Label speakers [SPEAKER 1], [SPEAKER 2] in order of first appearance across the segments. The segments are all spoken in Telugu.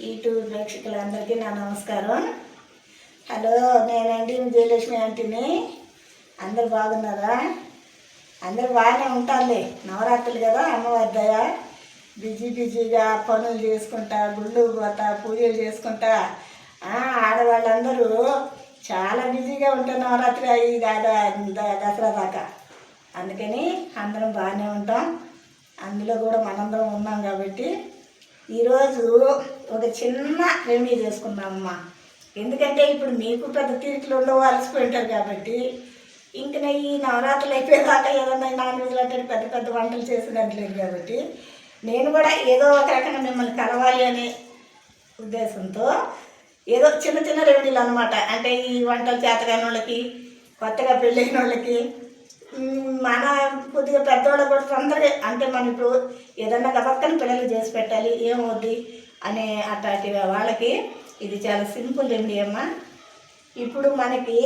[SPEAKER 1] యూట్యూబ్ ప్రేక్షకులందరికీ నా నమస్కారం. హలో నేనండి విజయలక్ష్మి ఆంటీని. అందరు బాగున్నారా? అందరు బాగానే ఉంటారులే. నవరాత్రులు కదా అమ్మవారి దయ బిజీ బిజీగా పనులు చేసుకుంటా గుళ్ళు పోతా పూజలు చేసుకుంటా. ఆడవాళ్ళందరూ చాలా బిజీగా ఉంటారు నవరాత్రి అయ్యి దా- దసరా దాకా. అందుకని అందరం బాగానే ఉంటాం. అందులో కూడా మనందరం ఉన్నాం కాబట్టి ఈరోజు ఒక చిన్న రెమెడీ చేసుకుందామమ్మా. ఎందుకంటే ఇప్పుడు మీకు పెద్ద తీరికలు ఉండవు అలసిపోయింటారు కాబట్టి. ఇంక ఈ నవరాత్రులు అయిపోయేదాకా ఏదన్నా నాన్ వెజ్లు అంటే పెద్ద పెద్ద వంటలు చేసినట్లేదు కాబట్టి నేను కూడా ఏదో ఒక రకంగా మిమ్మల్ని కలవాలి అనే ఉద్దేశంతో ఏదో చిన్న చిన్న రెమెడీలు అనమాట అంటే ఈ వంటలు చేతగాని వాళ్ళకి కొత్తగా పెళ్ళైన వాళ్ళకి మన కొద్దిగా పెద్దవాళ్ళకి కూడా తొందరగా అంటే మనం ఇప్పుడు ఏదన్నా గబక్కని పిల్లలు చేసి పెట్టాలి ఏమవుద్ది? అనే అట్లాంటి వాళ్ళకి ఇది చాలా సింపుల్ రెమెడీ అమ్మ. ఇప్పుడు మనకి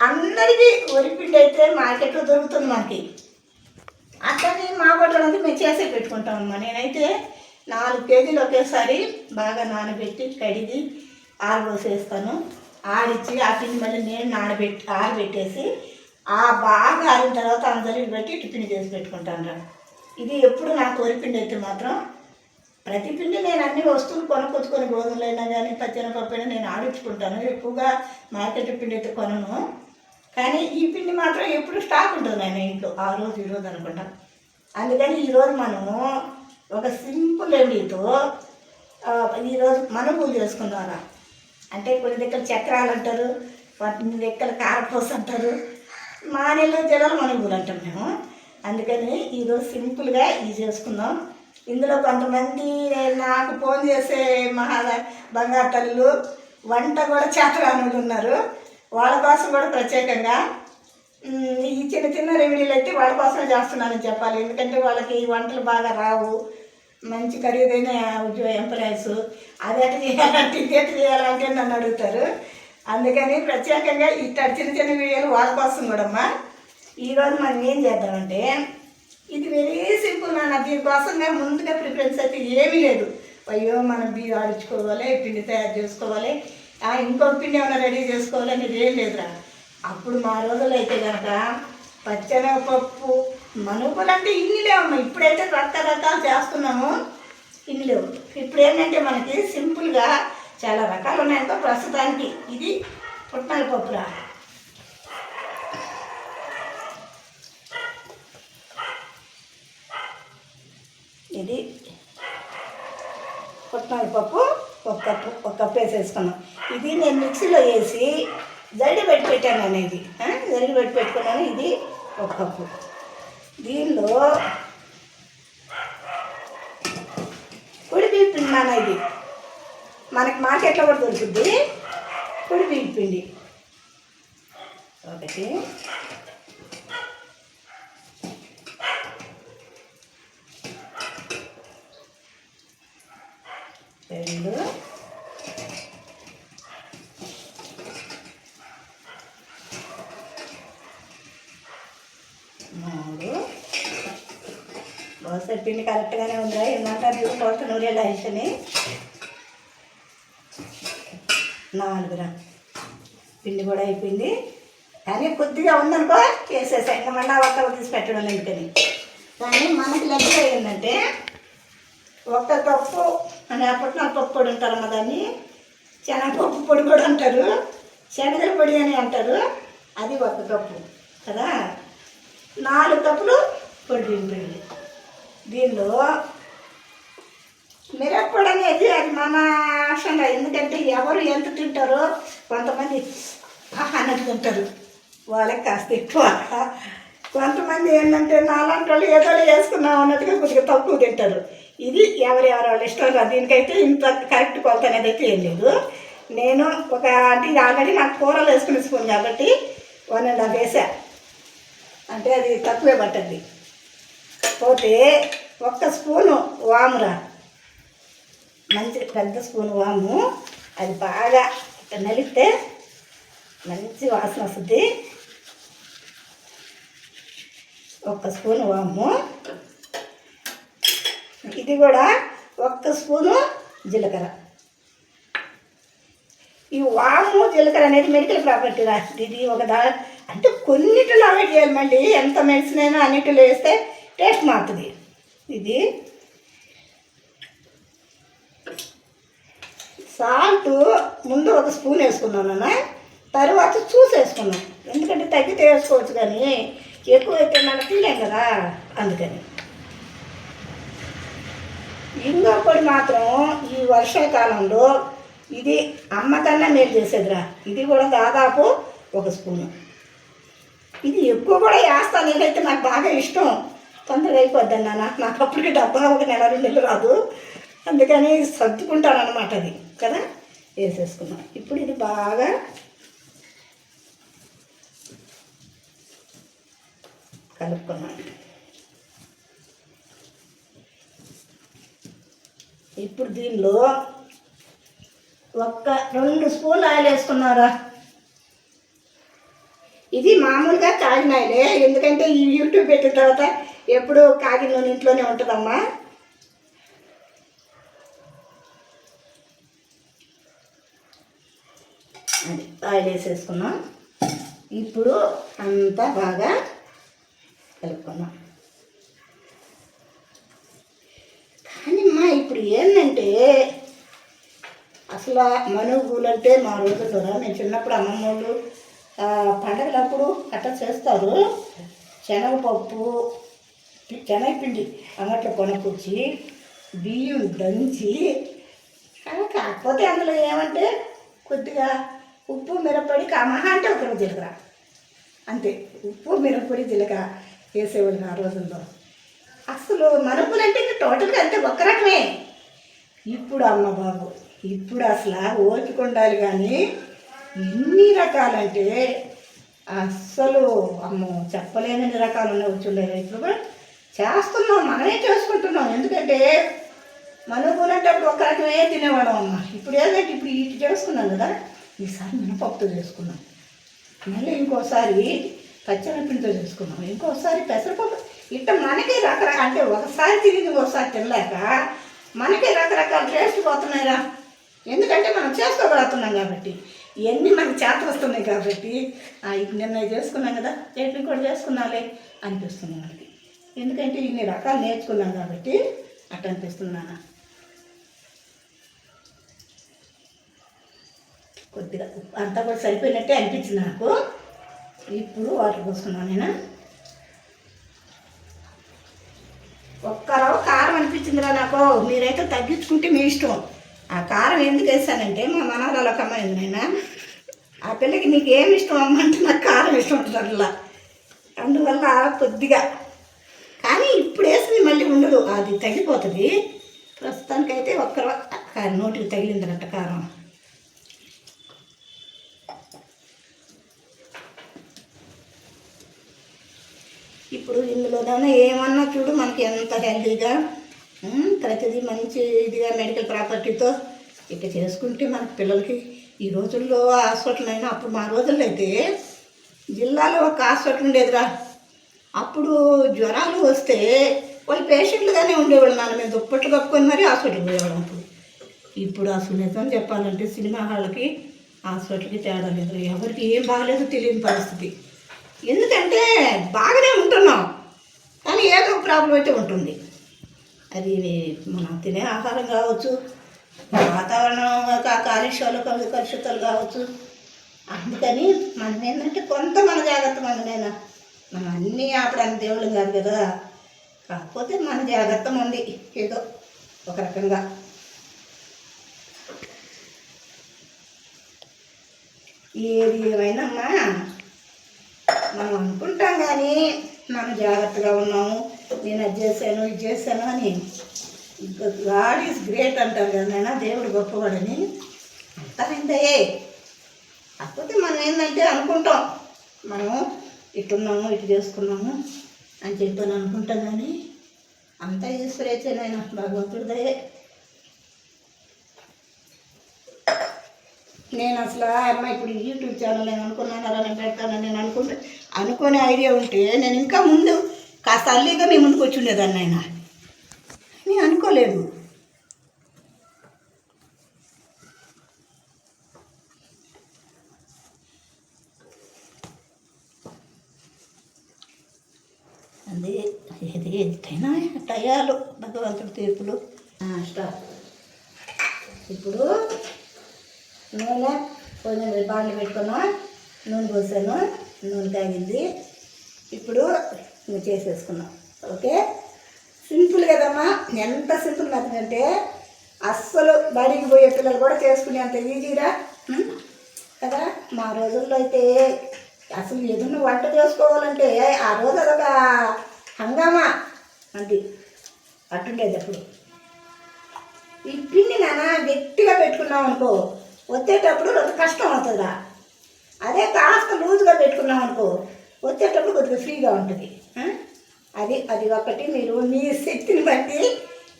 [SPEAKER 1] అందరికీ ఒరిపిండి అయితే మార్కెట్లో దొరుకుతుంది మనకి. అట్లనే మా బట్టలు మేము చేసే పెట్టుకుంటాం అమ్మ. నేనైతే నాలుగు కేజీలు ఒకేసారి బాగా నానబెట్టి కడిగి ఆరబోసేస్తాను. ఆడిచ్చి ఆ పిండి మళ్ళీ నేను నానబెట్టి ఆరబెట్టేసి ఆ బాగా ఆరిన తర్వాత అందరికి పెట్టి టిఫిన్ చేసి పెట్టుకుంటాను ఇది ఎప్పుడు నాకు ఒరిపిండి అయితే మాత్రం ప్రతి పిండి నేను అన్ని వస్తువులు కొనుక్కొచ్చుకొని గోధుమలైనా కానీ పచ్చెనపప్పు అయినా నేను ఆడించుకుంటాను. ఎక్కువగా మార్కెట్ పిండి అయితే కొనను. కానీ ఈ పిండి మాత్రం ఎప్పుడు స్టాక్ ఉంటుంది ఆయన ఇంట్లో. ఆ రోజు ఈరోజు అనుకుంటా. అందుకని ఈరోజు మనము ఒక సింపుల్ రెమెడీతో ఈరోజు మనం పూజ చేసుకుందాం అంటే కొన్ని దగ్గర చక్రాలు అంటారు కొన్ని దగ్గర కారపూస అంటారు. మానేలో జనాలు మనుగులు అంటాం మేము. అందుకని ఈరోజు సింపుల్గా ఇది చేసుకుందాం. ఇందులో కొంతమంది నాకు ఫోన్ చేసే మహా బంగారు తల్లులు వంట కూడా చేతగానులు ఉన్నారు. వాళ్ళ కోసం కూడా ప్రత్యేకంగా ఈ చిన్న చిన్న రెమెడీలు అయితే వాళ్ళ కోసం చేస్తున్నానని చెప్పాలి. ఎందుకంటే వాళ్ళకి వంటలు బాగా రావు. మంచి ఖరీదైన ఉద్యోగ ఎంప్లాయీస్. అది ఎట్లా చేయాలంటే ఇది ఎట్లా చేయాలంటే నన్ను అడుగుతారు. అందుకని ప్రత్యేకంగా ఇట్లా చిన్న చిన్న వీడియోలు వాళ్ళ కోసం కూడా అమ్మా ఈరోజు మనం ఏం చేద్దామంటే ఇది వెరీ నా దీనికోసం దీనికోసంగా ముందుగా ప్రిఫరెన్స్ అయితే ఏమీ లేదు. అయ్యో మనం బియ్యం ఆడించుకోవాలి పిండి తయారు చేసుకోవాలి ఆ, ఇంకో పిండి ఏమైనా రెడీ చేసుకోవాలి అనేది ఏం లేదురా. అప్పుడు మా రోజుల్లో అయితే కనుక పచ్చనపప్పు మనుపులు అంటే ఇన్ని లేవమ్మా ఇప్పుడైతే రకరకాలు చేస్తున్నాము. ఇన్ని లేవు. ఇప్పుడు ఏంటంటే మనకి సింపుల్గా చాలా రకాలు ఉన్నాయంటే ప్రస్తుతానికి ఇది పుట్నాల పప్పురా. ఇది. పుట్నాల పప్పు ఒక కప్పు ఒక కప్పు వేసేసుకున్నాం. ఇది నేను మిక్సీలో వేసి జల్లి పెట్టి పెట్టాను అనేది. జల్లి పెట్టి పెట్టుకున్నాను. ఇది ఒక కప్పు. దీనిలో పొడి పిండి నాన్న ఇది. మనకి మార్కెట్లో కూడా దొరుకుద్ది. పొడి పిండి. ఒకటి. రెండు. మూడు. బహుశా పిండి కరెక్ట్గానే ఉందా ఏమంటారు చూడు కొలత నూనె ఐసని నాలుగురా. పిండి కూడా అయిపోయింది. కానీ కొద్దిగా ఉందనుకో చేసేసాయి ఇంకా మళ్ళీ ఒక్కరు తీసి పెట్టడం ఎందుకని? కానీ మనకి లెక్క ఏంటంటే ఒక కప్పు అంటే పుట్నాల పప్పు పొడి అంటారమ్మ దాన్ని. శనగపప్పు పొడి కూడా అంటారు. శనగల పొడి అని అంటారు. అది ఒక కప్పు కదా? నాలుగు కప్పులు పొడి పిండి దీనిలో మిరప్పొడి అనేది అది మన ఆశంగా ఎందుకంటే ఎవరు ఎంత తింటారో కొంతమంది ఆహా అన్నట్టు తింటారు. వాళ్ళకి కాస్త ఎక్కువ. కొంతమంది ఏంటంటే నాలాంటి వాళ్ళు ఏదో వేసుకున్నాం అన్నట్టుగా కొద్దిగా తక్కువ తింటారు. ఇది ఎవరు వాళ్ళ ఇష్టం రా. దీనికైతే ఇంత కరెక్ట్ కొలత అనేది అయితే ఏం లేదు. నేను ఒక అంటే ఇది ఆల్రెడీ నాకు కూరలు వేసుకునే స్పూన్ కాబట్టి వన్ అండ్ హాఫ్ వేసా. అంటే అది తక్కువే పట్టద్ది. పోతే ఒక్క స్పూను వామురా మంచి పెద్ద స్పూన్ వాము. అది బాగా ఇట్లా నలిపితే మంచి వాసన వస్తుంది. ఒక్క స్పూన్ వాము. ఇది కూడా ఒక్క స్పూను జీలకర్ర. ఈ వాము జీలకర్ర అనేది మెడికల్ ప్రాపర్టీ రా. ఇది ఒక దా అంటే కొన్నిటిలో అవాయిడ్ చేయాలండి ఎంత మెడిసిన్ అయినా అన్నిటిలో వేస్తే టేస్ట్ మారుతుంది. ఇది సాల్ట్ ముందు ఒక స్పూన్ వేసుకున్నాను తర్వాత చూసి వేసుకున్నాం ఎందుకంటే తగ్గితే వేసుకోవచ్చు కానీ ఎక్కువైతే మనం తినలేం కదా అందుకని. ఇంకొకటి మాత్రం ఈ వర్షాకాలంలో ఇది అమ్మకన్నా మేలు చేసేదిరా. ఇది కూడా దాదాపు ఒక స్పూను. ఇది ఎక్కువ కూడా వేస్తాను. ఇదైతే నాకు బాగా ఇష్టం. తొందరగా అయిపోద్ది నాన్న. నాకు అప్పటికి డబ్బా ఒక నెల రెండు నెలలు రాదు. అందుకని సర్దుకుంటాను అనమాట అది. కదా? వేసేసుకున్నాం ఇప్పుడు ఇది బాగా కలుపుకున్నాను ఇప్పుడు దీనిలో ఒక్క రెండు స్పూన్ ఆయిల్ వేసుకున్నారా? ఇది మామూలుగా కాగిన ఆయిలే ఎందుకంటే ఈ యూట్యూబ్ పెట్టిన తర్వాత ఎప్పుడు కాగిన నూనె ఇంట్లోనే ఉంటుందమ్మా. అది ఆయిల్ వేసేసుకున్నాం. ఇప్పుడు అంతా బాగా కలుపుకున్నాం కానీ అమ్మా ఇప్పుడు ఏంటంటే అసలు మనుగులు అంటే మా రోజుల్లో నేను చిన్నప్పుడు అమ్మమ్మ వాళ్ళు పండగలప్పుడు అట్లా చేస్తారు. శనగపప్పు శనగపిండి అంగట్లో కొనుక్కొచ్చి బియ్యం దంచి కాకపోతే అందులో ఏమంటే కొద్దిగా ఉప్పు మిరప్పొడి కా- మహా అంటే ఒక రోజు జీలకర్ర. అంతే ఉప్పు మిరపొడి జీలకర్ర వేసేవాళ్ళు ఆ రోజుల్లో. అసలు మనుపులు అంటే ఇంకా టోటల్గా అంతే ఒక్క రకమే. ఇప్పుడు అమ్మ బాబు ఇప్పుడు అసలు ఓపిక ఉండాలి కానీ ఎన్ని రకాలంటే అస్సలు అమ్మో చెప్పలేనన్ని రకాలు ఉన్నాయి వచ్చుండేవి ఇప్పుడు కూడా చేస్తున్నాం మనమే చేసుకుంటున్నాం. ఎందుకంటే మనుగులంటే అప్పుడు ఒక రకమే తినేవాళ్ళం అమ్మ. ఇప్పుడు ఏంటంటే ఇప్పుడు ఇటు చేసుకున్నాం కదా ఈసారి మినపప్పుతో చేసుకున్నాం. మళ్ళీ ఇంకోసారి పచ్చనిపిండితో చేసుకున్నాం. ఇంకోసారి పెసరపప్పు ఇట్ట మనకి రకరకాల అంటే ఒకసారి తిరిగి ఒకసారి తినలేక మనకి రకరకాల టేస్ట్ పోతున్నాయిరా. ఎందుకంటే మనం చేసుకోగలుగుతున్నాం కాబట్టి. ఇవన్నీ మనకి చేత వస్తున్నాయి కాబట్టి. ఇది ఇప్పుడు నిన్న చేసుకున్నాం కదా చట్నీ కూడా చేసుకున్నాలే అనిపిస్తుంది మనకి. ఎందుకంటే ఇన్ని రకాలు నేర్చుకున్నాం కాబట్టి అట్ట అనిపిస్తున్నాను కొద్దిగా అంతా కూడా సరిపోయినట్టే అనిపించింది నాకు. ఇప్పుడు వాటర్ పోసుకున్నాను నేను? ఒక్క కారం అనిపించిందిరా నాకు. మీరైతే తగ్గించుకుంటే మీ ఇష్టం. ఆ కారం ఎందుకు వేసానంటే మా మనవరాలకు అమ్మాయింది నాయన. ఆ పిల్లకి నీకు ఏమి ఇష్టం అమ్మంటే నాకు కారం ఇష్టం ఉంటుంది అట్లా అందువల్ల కొద్దిగా. కానీ ఇప్పుడు వేసింది మళ్ళీ ఉండదు. అది తగ్గిపోతుంది. ప్రస్తుతానికైతే ఒక్క నోటికి తగిలిందనట్ట కారం. ఇప్పుడు ఇందులోనే ఏమన్నా చూడు మనకి ఎంత హెల్తీగా ప్రతిదీ మంచి ఇదిగా మెడికల్ ప్రాపర్టీతో ఇక చేసుకుంటే మనకి పిల్లలకి ఈ రోజుల్లో హాస్పిటల్ అయినా అప్పుడు మా రోజుల్లో అయితే జిల్లాలో ఒక హాస్పిటల్ ఉండేదిరా. అప్పుడు జ్వరాలు వస్తే వాళ్ళు పేషెంట్లుగానే ఉండేవాళ్ళు నాన్న. మేము దుప్పట్లు కప్పుకొని మరీ హాస్పిటల్కి పోయేవాళ్ళం అప్పుడు. ఇప్పుడు అసలు నిజం చెప్పాలంటే సినిమా హాళ్ళకి హాస్పిటల్కి తేడా లేదు. ఎవరికి ఏం బాగాలేదో తెలియని పరిస్థితి. ఎందుకంటే బాగానే ఉంటున్నాం. కానీ ఏదో ఒక ప్రాబ్లం అయితే ఉంటుంది. అది మనం తినే ఆహారం కావచ్చు వాతావరణం కాలుష్యాలు కలుషితాలు కావచ్చు. అందుకని మనం ఏంటంటే కొంత మన జాగ్రత్త మనమేనా మనం అన్నీ ఆపడానికి దేవుళ్ళు కాదు కదా. కాకపోతే మన జాగ్రత్త ఉంది ఏదో ఒక రకంగా. ఏది ఏమైనామ్మా మనం అనుకుంటాం కానీ మనం జాగ్రత్తగా ఉన్నాము. నేను అది చేశాను ఇది చేశాను అని. గాడ్ ఈజ్ గ్రేట్ అంటారు కదా నాయన దేవుడు గొప్పవాడని. అంతమైందయ్యే కాకపోతే మనం ఏంటంటే అనుకుంటాం. మనం ఇట్టున్నాము ఇటు చేసుకున్నాము అని చెప్పని అనుకుంటాం కానీ అంతా ఈశ్వరేచ్చే నాయన భగవంతుడిదయే నేను అసలు అమ్మ అమ్మాయి ఇప్పుడు యూట్యూబ్ ఛానల్ నేను అనుకున్నాను అలా నేను పెడతానని నేను అనుకుంటే అనుకునే ఐడియా ఉంటే నేను ఇంకా ముందు కాస్త అల్లీగా మీ ముందుకు వచ్చి ఉండేదాన్ని ఆయన అని అనుకోలేదు. అదే ఏది ఎంతైనా టయాలు భగవంతుడి తీర్పులు. స్టాప్. ఇప్పుడు నూనె కొంచెం బాండ్లు పెట్టుకున్నా నూనె పోసాను. నూనె కాగింది ఇప్పుడు నువ్వు చేసేసుకున్నాం ఓకే? సింపుల్ కదమ్మా. ఎంత సింపుల్ మెథడ్ అంటే అస్సలు బడికి పోయే పిల్లలు కూడా చేసుకునే అంత ఈజీరా? కదా? మా రోజుల్లో అయితే అసలు ఏదన్నా వంట చేసుకోవాలంటే ఆ రోజు అదొక హంగామా అది. అట్టుండేది అప్పుడు. ఈ పిండి నాన్న గట్టిగా పెట్టుకున్నాం అనుకో వచ్చేటప్పుడు రెండు కష్టం అవుతుందా అదే కాస్త లూజ్గా పెట్టుకున్నాం అనుకో వచ్చేటప్పుడు కొద్దిగా ఫ్రీగా ఉంటుంది. అది అది ఒకటి మీరు మీ శక్తిని బట్టి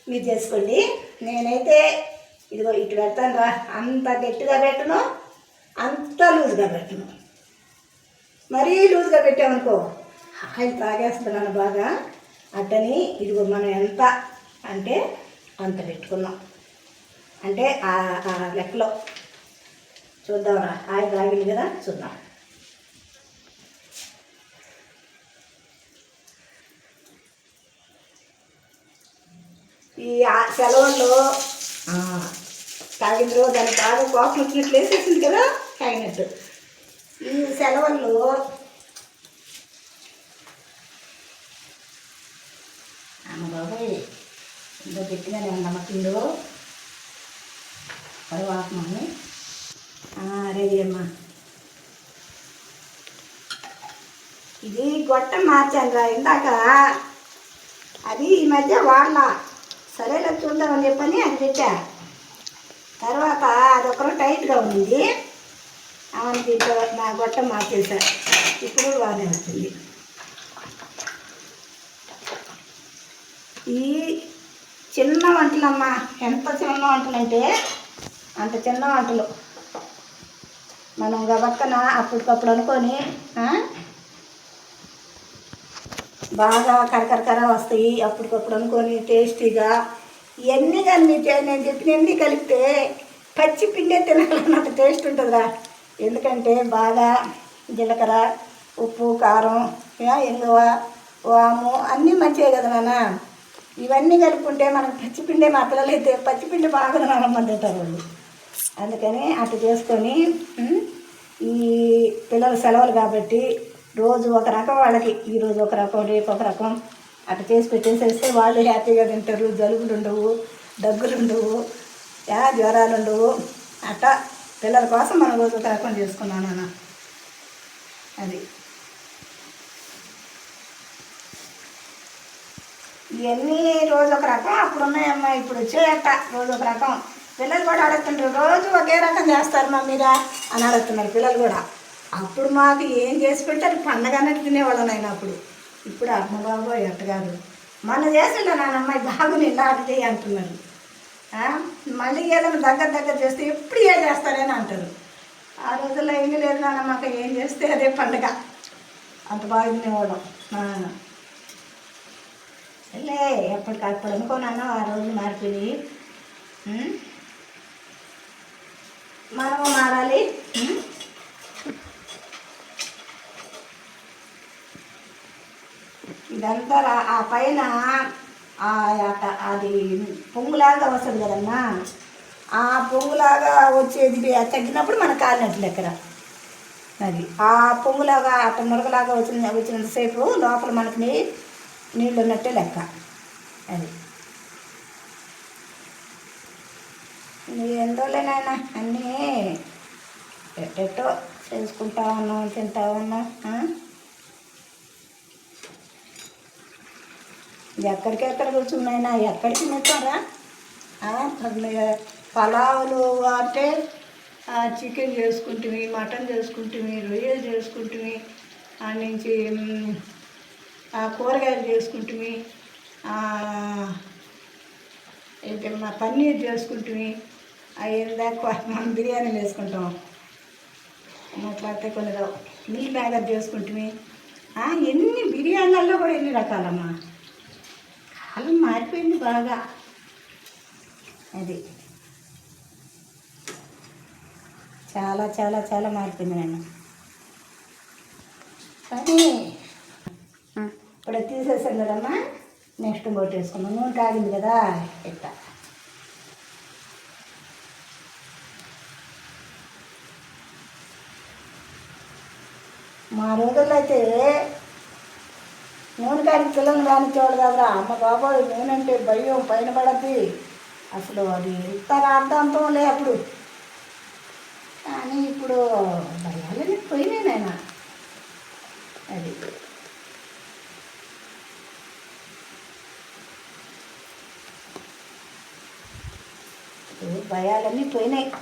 [SPEAKER 1] మీరు చేసుకోండి. నేనైతే ఇదిగో ఇటు పెడతాను రా అంత గట్టిగా పెట్టను అంత లూజ్గా పెట్టను. మరీ లూజ్గా పెట్టామనుకో ఆయిల్ తాగేస్తున్నాను బాగా. అట్టని ఇదిగో మనం ఎంత అంటే అంత పెట్టుకున్నాం. అంటే ఆ లెక్కలో చూద్దాంరా. ఆయిల్ తాగింది కదా చూద్దాం. ఈ ఆ- సెలవుల్లో తాగిన రోజు దానికి బాగా కోపం వచ్చినట్లు వేసేసింది కదా తాగినట్టు ఈ సెలవుల్లో అమ్మ బాబాయ్ ఇంకా పెట్టిన ఉందమ్మ పిండు రెడీ అమ్మా. ఇది గొట్టం మార్చాను రా ఇందాక అది ఈ మధ్య వాళ్ళ సరేలే చూద్దామని చెప్పని అది పెట్టా. తర్వాత అది టైట్గా ఉంది. అవును నా గొట్టం మార్చేసా. ఇప్పుడు బాగానే వస్తుంది ఈ చిన్న వంటలమ్మా ఎంత చిన్న వంటలు అంటే అంత చిన్న వంటలు. మనం గబక్కన అప్పటికప్పుడు అనుకొని బాగా కరకరకర వస్తాయి. అప్పటికప్పుడు అనుకొని టేస్టీగా ఇవన్నీ కానీ మీకు నేను చెప్పినవన్నీ కలిపితే పచ్చి పిండే తినాలన్నంత టేస్ట్ ఉంటుందిరా. ఎందుకంటే బాగా జీలకర్ర ఉప్పు కారం ఆ, వాము అన్నీ మంచివే కదా నాన్న. ఇవన్నీ కలుపుకుంటే మనకు పచ్చిపిండే మా పిల్లలు అయితే పచ్చిపిండి బాగా తినాలమ్మని తింటారు వాళ్ళు. అందుకని అటు చేసుకొని ఈ పిల్లల సెలవులు కాబట్టి రోజు ఒక రకం వాళ్ళకి ఈరోజు ఒక రకం రేపు ఒక రకం అటు చేసి పెట్టేసేస్తే వాళ్ళు హ్యాపీగా తింటారు జలుబులు ఉండవు దగ్గులు ఉండవు యా, జ్వరాలు ఉండవు. అట్టా పిల్లల కోసం మనం రోజు ఒక రకం చేసుకున్నాను అన్న అది. ఇవన్నీ రోజు ఒక రకం అప్పుడు ఉన్నాయమ్మా ఇప్పుడు వచ్చేయట రోజు ఒక రకం. పిల్లలు కూడా అడుగుతుంటారు రోజు ఒకే రకం చేస్తారు మా మీరా అని అడుగుతున్నారు పిల్లలు కూడా. అప్పుడు మాకు ఏం చేసి పెడితే పండగ అన్నట్టు తినేవాళ్ళం ఆయన అప్పుడు. ఇప్పుడు అమ్మ బాబు ఎట్టగారు మన చేసిండ నాన్నమ్మాయి ఇలా నాటి చేయి అంటున్నారు మళ్ళీ ఏదైనా దగ్గర దగ్గర చేస్తే ఎప్పుడు ఏం చేస్తారని అంటారు. ఆ రోజుల్లో ఏమీ లేదు నాన్న ఏం చేస్తే అదే పండగ. అంత బాగా తినేవాళ్ళం. లే ఎప్పటికప్పుడు అనుకోనాను ఆ రోజు మారిపోయి మనము మారాలి. ఇదంతా ఆ పైన ఆ అట- అది పొంగులాగా వస్తుంది కదమ్మా. ఆ పొంగులాగా వచ్చేది తగ్గినప్పుడు మన కాలినట్లు లెక్కర అది ఆ పొంగులాగా అట్ట మురగలాగా వచ్చిన వచ్చినంతసేపు లోపల మనకి నీ నీళ్ళు ఉన్నట్టే లెక్క. అది. ఎందులోనే నాయన అన్నీ ఎట్టెట్టో చేసుకుంటా ఉన్నాం తింటా ఉన్నాం ఎక్కడికెక్కడ కూర్చున్నాయినా? ఎక్కడికి మెచ్చారా పలావులు అంటే చికెన్ చేసుకుంటుంది మటన్ చేసుకుంటుంది రొయ్యలు చేసుకుంటుంది ఆ నుంచి కూరగాయలు చేసుకుంటుంది పన్నీర్ చేసుకుంటుంది అవి దాకా మనం బిర్యానీలు వేసుకుంటాం. మాట్లాడితే కొన్ని రావు మిల్ మేకర్ చేసుకుంటుంది ఎన్ని బిర్యానీలలో కూడా ఎన్ని రకాలమ్మా? కాలం మారిపోయింది బాగా. అది. చాలా చాలా చాలా మారిపోయింది నేను కానీ ఇప్పుడు తీసేసాను కదమ్మా. నెక్స్ట్ ఇంకోటి వేసుకున్నాం నూనె కాగింది కదా ఇట్లా మా రోజుల్లో అయితే నూనె కాడికి పిల్లలు కానిచ్చేవాడు కదరా. అమ్మ బాబో నూనె అంటే భయం పైన పడద్ది. అసలు అది ఎంత అర్థంతం లే అప్పుడు. కానీ ఇప్పుడు భయాలని పోయినాయి నాయన. అది. భయాలన్నీ పోయినాయి.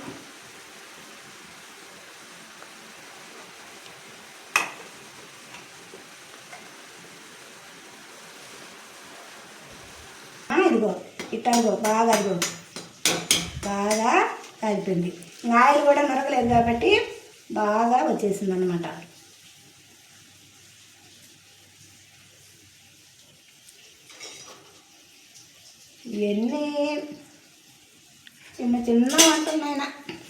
[SPEAKER 1] ఆ, ఇట్ట ఇట్టనుకో బాగా ఇదిగో బాగా కలిపింది ఆయిల్ కూడా మరకలేదు కాబట్టి బాగా వచ్చేసింది అనమాట ఇవన్నీ చిన్న చిన్న వంటలు నాయన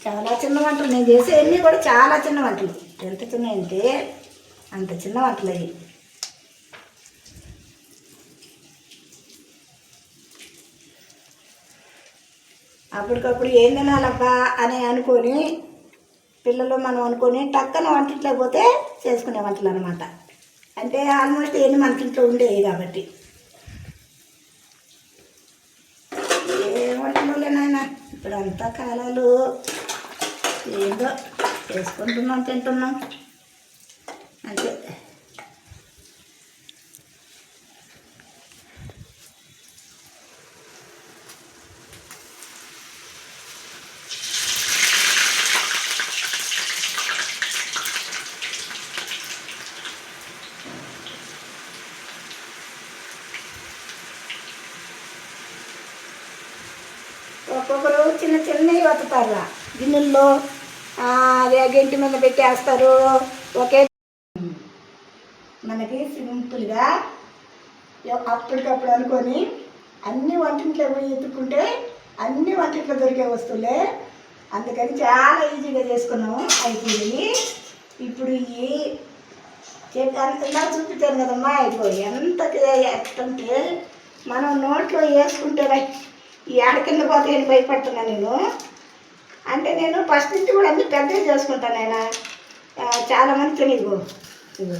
[SPEAKER 1] చాలా చిన్న వంటలు. నేను చేసేవన్నీ కూడా చాలా చిన్న వంటలు. ఎంత చిన్న అంటే అంత చిన్న వంటలు అవి. అప్పటికప్పుడు ఏం తినాలబ్బా అని అనుకొని పిల్లలు మనం అనుకొని టక్కన వంటింట్లో పోతే చేసుకునే వంటలు అనమాట అంటే ఆల్మోస్ట్ ఎన్ని మనకింట్లో ఉండేవి కాబట్టి. ఏ వంటలు నాయన? ఇప్పుడు అంతా కాలాలు. ఏందో చేసుకుంటున్నాం తింటున్నాం. అంతే. ఒక్కొక్కరు చిన్న చిన్నవి వత్తుతారు గిన్నెల్లో ఆ, అదే గంటి మీద పెట్టేస్తారు. ఒకే మనకి సింపుల్గా అప్పటికప్పుడు అనుకొని అన్ని వంటింట్లో పోయి ఎత్తుకుంటే అన్ని వంటింట్లో దొరికే వస్తువులే. అందుకని చాలా ఈజీగా చేసుకున్నాము అయిపోయి ఇప్పుడు ఈ ఇలా చూపించాను కదమ్మా ఇదిగో ఎంత ఎట్టంటే మనం నోట్లో వేసుకుంటే ఏడ కింద పోతే నేను భయపడుతున్నా నేను? అంటే నేను ఫస్ట్ నుంచి కూడా అన్ని పెద్దవి చేసుకుంటాను ఆయన చాలామంది తెలియదుగో తెలియదు ఇదిగో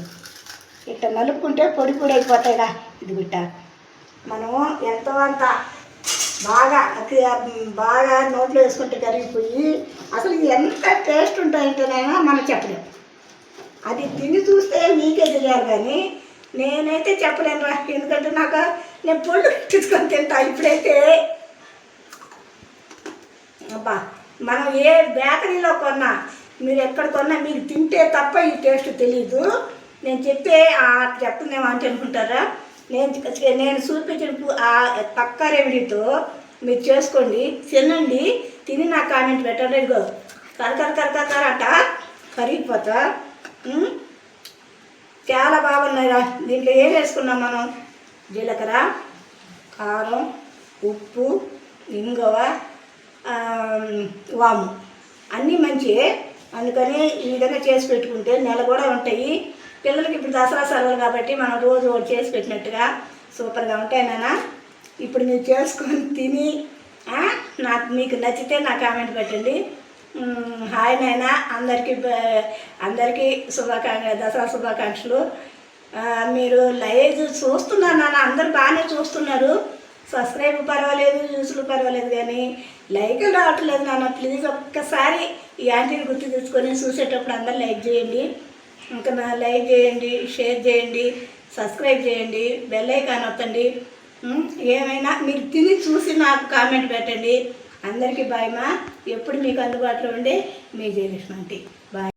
[SPEAKER 1] ఇట్లా నలుపుకుంటే పొడి పొడి అయిపోతాయిగా ఇది బిట్ట. మనము ఎంతో అంత బాగా బాగా నోట్లో వేసుకుంటే కరిగిపోయి అసలు ఎంత టేస్ట్ ఉంటాయంటేనైనా మనం చెప్పలేము అది తిని చూస్తే మీకే తెలియాలి కానీ నేనైతే చెప్పలేను రా. ఎందుకంటే నాకు నేను పొళ్ళు తీసుకొని తింటా ఇప్పుడైతే. అబ్బా మనం ఏ బేకరీలో కొన్నా మీరు ఎక్కడ కొన్నా మీకు తింటే తప్ప ఈ టేస్ట్ తెలీదు. నేను చెప్తే చెప్తుందేమో అంటే అనుకుంటారా? నేను నేను చూపించిన ఆ పక్క రెమెడీతో మీరు చేసుకోండి తినండి తిని నాకు కామెంట్ పెట్టండి. ఇదిగో కరకర కరకర కరట కరిగిపోతా. చాలా బాగున్నాయిరా. దీంట్లో ఏం వేసుకున్నాం మనం? జీలకర్ర కారం ఉప్పు ఇంగువ వాము. అన్నీ మంచివే అందుకని ఈ విధంగా చేసి పెట్టుకుంటే నెల కూడా ఉంటాయి. పిల్లలకి ఇప్పుడు దసరా సెలవులు కాబట్టి మనం రోజు ఒకటి చేసి పెట్టినట్టుగా సూపర్గా ఉంటాయి నాన్న. ఇప్పుడు మీరు చేసుకొని తిని నాకు మీకు నచ్చితే నా కామెంట్ పెట్టండి. హాయ్ నాయన అందరికీ అందరికీ శుభాకాంక్ష దసరా శుభాకాంక్షలు. మీరు లైవ్ చూస్తున్నారు నాన్న. అందరు బాగానే చూస్తున్నారు. సబ్స్క్రైబ్ పర్వాలేదు న్యూస్లు పర్వాలేదు కానీ లైక్లు రావట్లేదు నాన్న. ప్లీజ్ ఒక్కసారి ఈ యాంటీని గుర్తు తెచ్చుకొని చూసేటప్పుడు అందరు లైక్ చేయండి. ఇంకా నా లైక్ చేయండి షేర్ చేయండి సబ్స్క్రైబ్ చేయండి బెల్ ఐకాన్ వత్తండి ఏమైనా మీరు తిని చూసి నాకు కామెంట్ పెట్టండి. అందరికీ బాయ్ మా. ఎప్పుడు మీకు అందుబాటులో ఉండే మీ జయలక్ష్మి ఆంటీ. బాయ్.